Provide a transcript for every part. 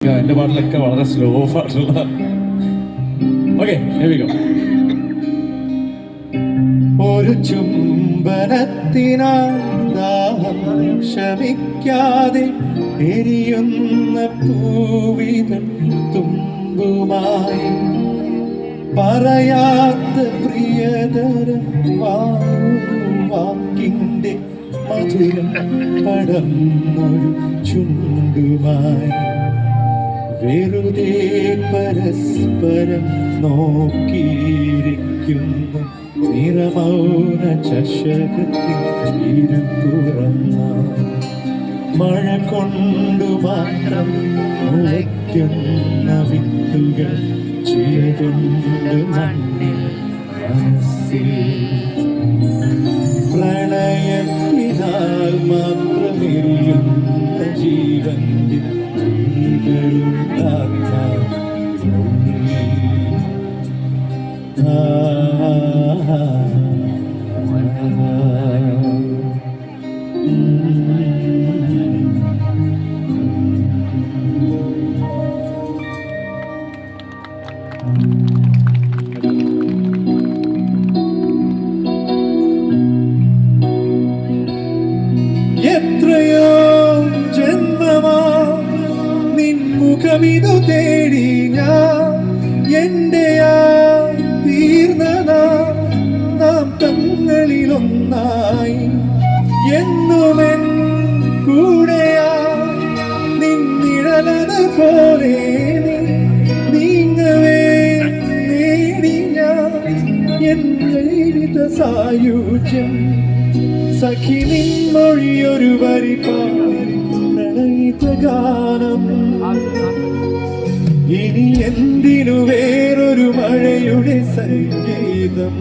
എന്റെ പാട്ടിലൊക്കെ വളരെ slow പാട്ടുള്ള okay ഒരു ചുംബനത്തിനാൽ ദാഹം എരിയുന്ന പൂവിത തുമ്പുമായി പറയാത്ത പ്രിയതര വാക്കിന്റെ മധുരം പടർന്നൊരു ചുണ്ടുമായി. വെറുതെ പരസ്പരം നോക്കിയിരിക്കുന്നു. നിറമൗന ചഷകത്തിൽ ഇരുപുറന്ന മഴ കൊണ്ടു മാത്രം മുളയ്ക്കുന്ന വിത്തുകൾ ചിലതുണ്ട് മണ്ണിൽ മനസ്സിൽ. പ്രണയത്തിനാൽ നിൻമുഖമിതു തേടി ഞാൻ എന്റെയാ തീർന്നതാ നാം തങ്ങളിലൊന്നായി. എന്നുമെൻ കൂടെയാ നിന്നിഴലത് പോലെ നീങ്ങവേ നേടി ഞാൻ എൻ ജീവിത സായുജ്യം. സഖി നിൻ മൊഴിയൊരു പാടി പ്രണയിത ഗാനം ഇനി എന്തിനു വേറൊരു മഴയുടെ സംഗീതം?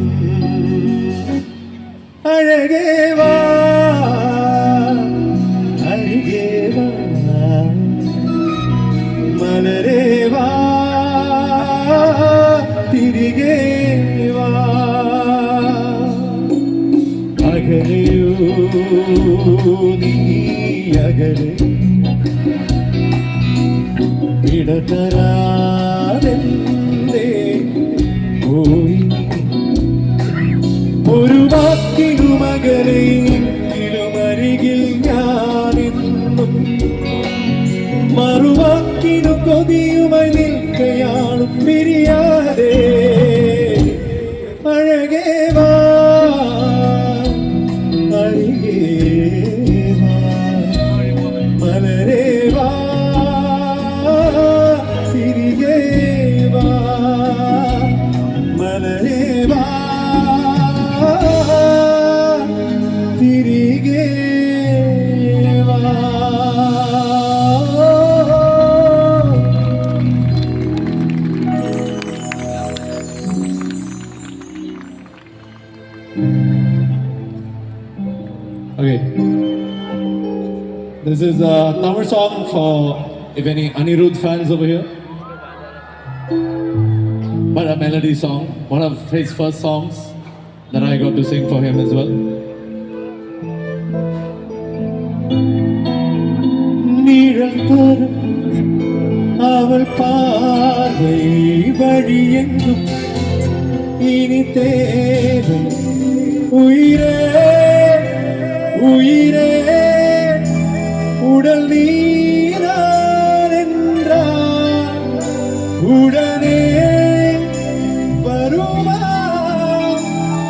അഴകേ വാ അഴകേ വാ മലരേ വാ തിരികെ വാ. അകലെയോ നീ അകലെ ഇടതരാതെന്തേ പോയി Okay. This is a Tamil song for if any Anirudh fans over here. But a melody song, one of his first songs that I got to sing for him as well. நிழல் தரும் அவள் பார்வை வழியெங்கும் இனி தேவை உயிரே உயிரே உடல் நீரார் என்றார். உடனே வருமா?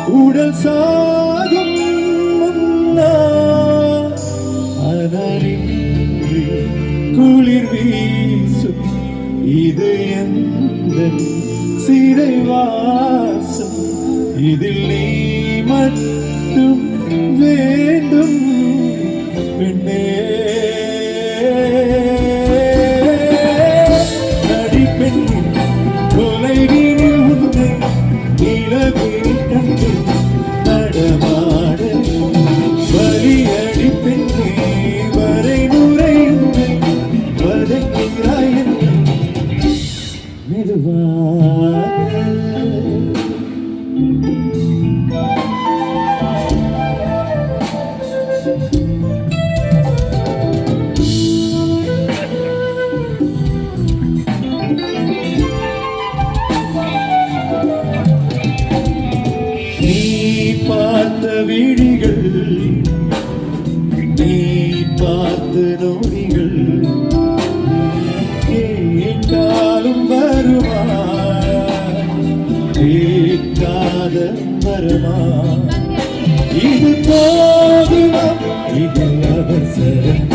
உடல் சாகும் முன்னா? குளிர் வீசும். இது எந்த சிறைவாசம்? இதில் நீ மட்டும் வே பார்த்த விழிகள் நீ பார்த்த நோடிகள் கேட்டாலும் வருவாய் கேட்காத வருமா இது போதுமா? இது அவசரம்.